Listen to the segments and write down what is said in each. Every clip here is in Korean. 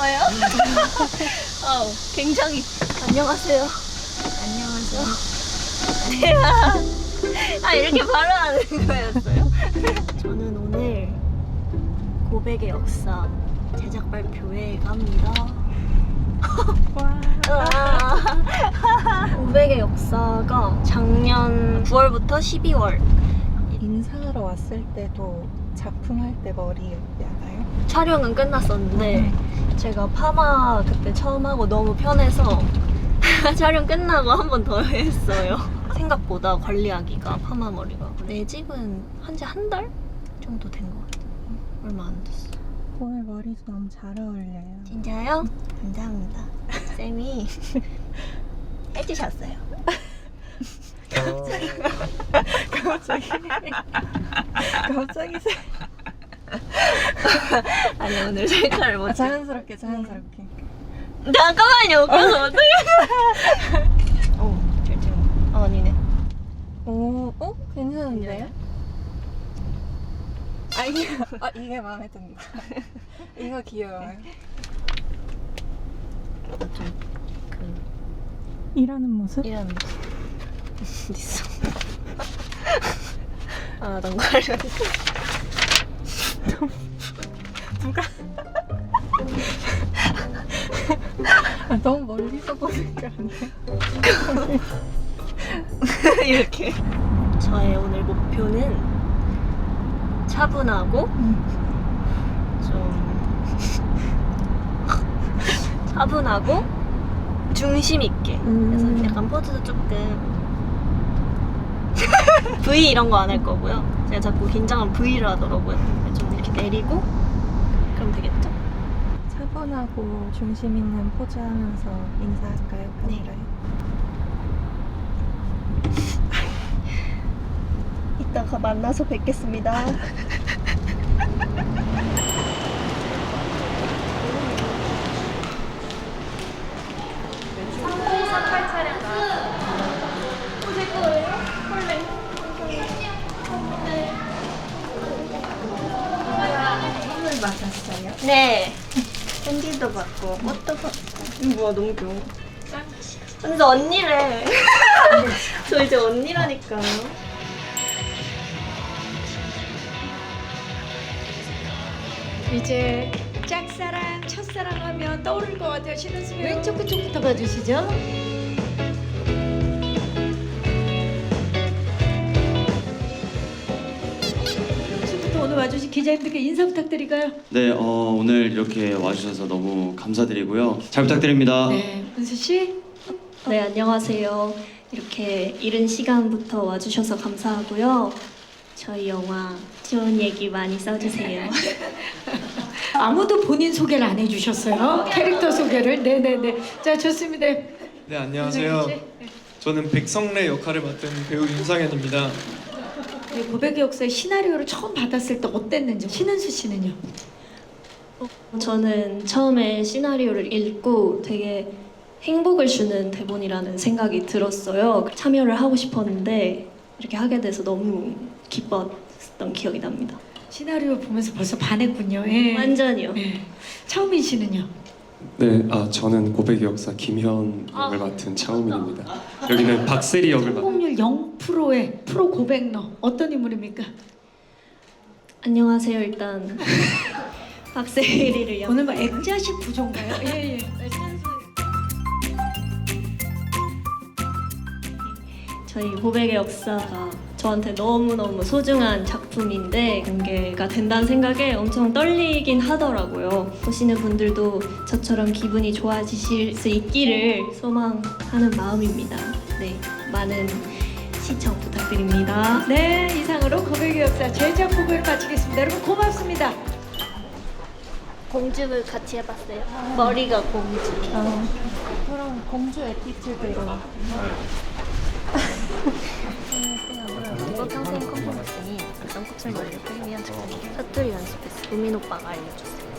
거예요? 어, 굉장히 안녕하세요. 안녕하세요. 아 이렇게 바로 하는 거였어요? 저는 오늘 고백의 역사 제작 발표회 갑니다. 고백의 역사가 작년 9월부터 12월 인사하러 왔을 때도 작품 할 때 머리였나요? 촬영은 끝났었는데 제가 파마 그때 처음 하고 너무 편해서 촬영 끝나고 한 번 더 했어요. 생각보다 관리하기가 파마 머리가 내 집은 한지 한 달 정도 된 것 같아요. 얼마 안 됐어. 오늘 머리도 너무 잘 어울려요. 진짜요? 감사합니다. 쌤이 해주셨어요. 갑자기 갑자기 세- 아니 오늘 셀카를 못 아, 찍. 자연스럽게 자연스럽게. 잠깐만요. 웃겨서 어떡해. 어, 절대. 어, 아니네. 오, 어? 괜찮은데요? 아 이게 아 이게 마음에 든다. 이거 귀여워요. 그 일하는 모습? 이런 어디 있어? 아, 난관 련. 누가? 아, 너무 멀리서 보니까 안 돼. 이렇게. 저의 오늘 목표는 차분하고 좀 차분하고 중심 있게. 그래서 음. 약간 포즈도 조금 V 이런 거 안 할 거고요. 제가 자꾸 긴장하면 V를 하더라고요. 좀 이렇게 내리고 그럼 되겠죠? 차분하고 중심 있는 포즈 하면서 인사할까요? 네. 이따가 만나서 뵙겠습니다. 선물 받았어요? 네. 캔디도 받고 꽃도 받고. 이거 뭐야 너무 귀여워. 근데 언니래. 저 이제 언니라니까요. 이제 짝사랑, 첫사랑 하면 떠오를 것 같아요. 신은수 왼쪽 그쪽부터 봐주시죠. 기자님들께 인사 부탁드릴까요? 네, 어, 오늘 이렇게 와주셔서 너무 감사드리고요. 잘 부탁드립니다. 네, 은수 씨. 네 안녕하세요. 이렇게 이른 시간부터 와주셔서 감사하고요. 저희 영화 좋은 얘기 많이 써주세요. 아무도 본인 소개를 안 해주셨어요. 캐릭터 소개를. 네네네. 자 좋습니다. 네 안녕하세요. 저는 백성래 역할을 맡은 배우 윤상현입니다. 네, 고백의 역사의 시나리오를 처음 받았을 때 어땠는지 신은수 씨는요? 저는 처음에 시나리오를 읽고 되게 행복을 주는 대본이라는 생각이 들었어요. 참여를 하고 싶었는데 이렇게 하게 돼서 너무 기뻤던 기억이 납니다. 시나리오 보면서 벌써 반했군요. 예. 완전히요. 예. 차우민 씨는요? 네, 아 저는 고백의 역사 김현 역을 맡은 차우민입니다. 여기는 박세리 역을 맡은 성공률 0%의 프로 고백너 어떤 인물입니까? 안녕하세요. 일단 연 오늘 뭐 액자식 부조인가요? 예예. 저희 고백의 역사가 저한테 너무너무 소중한 작품인데 공개가 된다는 생각에 엄청 떨리긴 하더라고요. 보시는 분들도 저처럼 기분이 좋아지실 수 있기를 소망하는 마음입니다. 네, 많은 시청 부탁드립니다. 네 이상으로 고백의 역사 제작 보고를 마치겠습니다. 여러분 고맙습니다. 공주를 같이 해봤어요. 머리가 공주. 어, 그럼 공주 에티튜드로 이거 평생 쌍꺼풀 머리를 풀기 위한 작품이에요. 사투리 연습했어. 우민 오빠가 알려줬어요.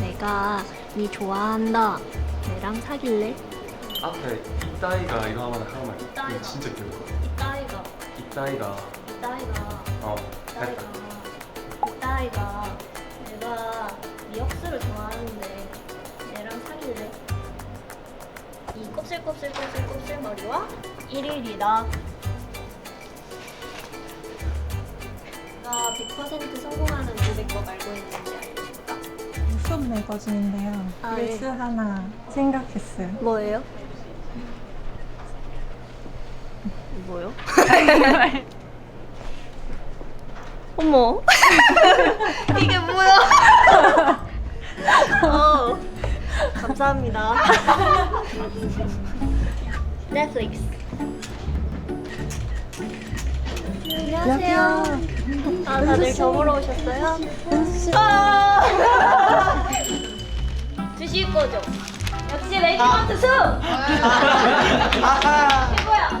내가 니 좋아한다. 걔랑 사귈래? 앞에 이따이가 이거 하나 하나만 이따이가. 진짜 귀여워. 이따이가 이따이가 이따이가 어 이따이가 내가 네 역수를 좋아하는데 얘랑 곱슬곱슬곱슬 머리와 1일이다. 나100% 성공하는 고백법 알고 있는지 알려줄까? 수업 매거진인데요. 아, 릴스 네. 하나 생각했어요. 뭐예요? 뭐요? 어머 이게 뭐야? 어, 감사합니다. 넷플릭스. 안녕하세요. 아 다들 저 보러 오셨어요? 아! 드실 거죠? 역시 레이디먼트 수! 최고야!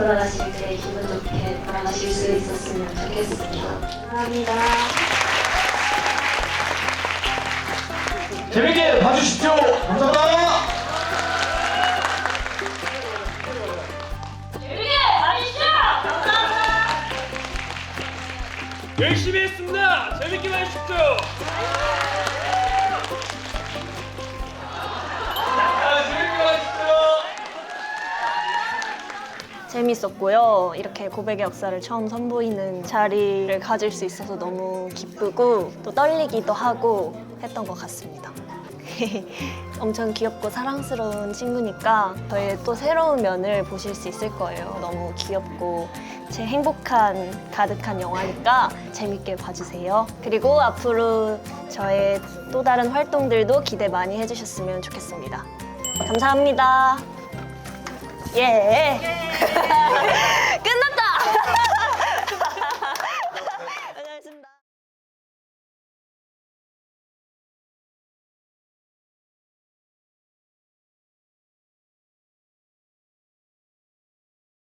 돌아가실 때 기분 좋게 돌아가실 수 있었으면 좋겠습니다. 감사합니다. 재밌게 봐주십시오. 감사합니다. 열심히 했습니다. 재밌게 봐주십시오. 재밌었고요. 이렇게 고백의 역사를 처음 선보이는 자리를 가질 수 있어서 너무 기쁘고 또 떨리기도 하고 했던 것 같습니다. 엄청 귀엽고 사랑스러운 친구니까 저의 또 새로운 면을 보실 수 있을 거예요. 너무 귀엽고 제 행복한 가득한 영화니까 재밌게 봐주세요. 그리고 앞으로 저의 또 다른 활동들도 기대 많이 해주셨으면 좋겠습니다. 감사합니다. 예. 예.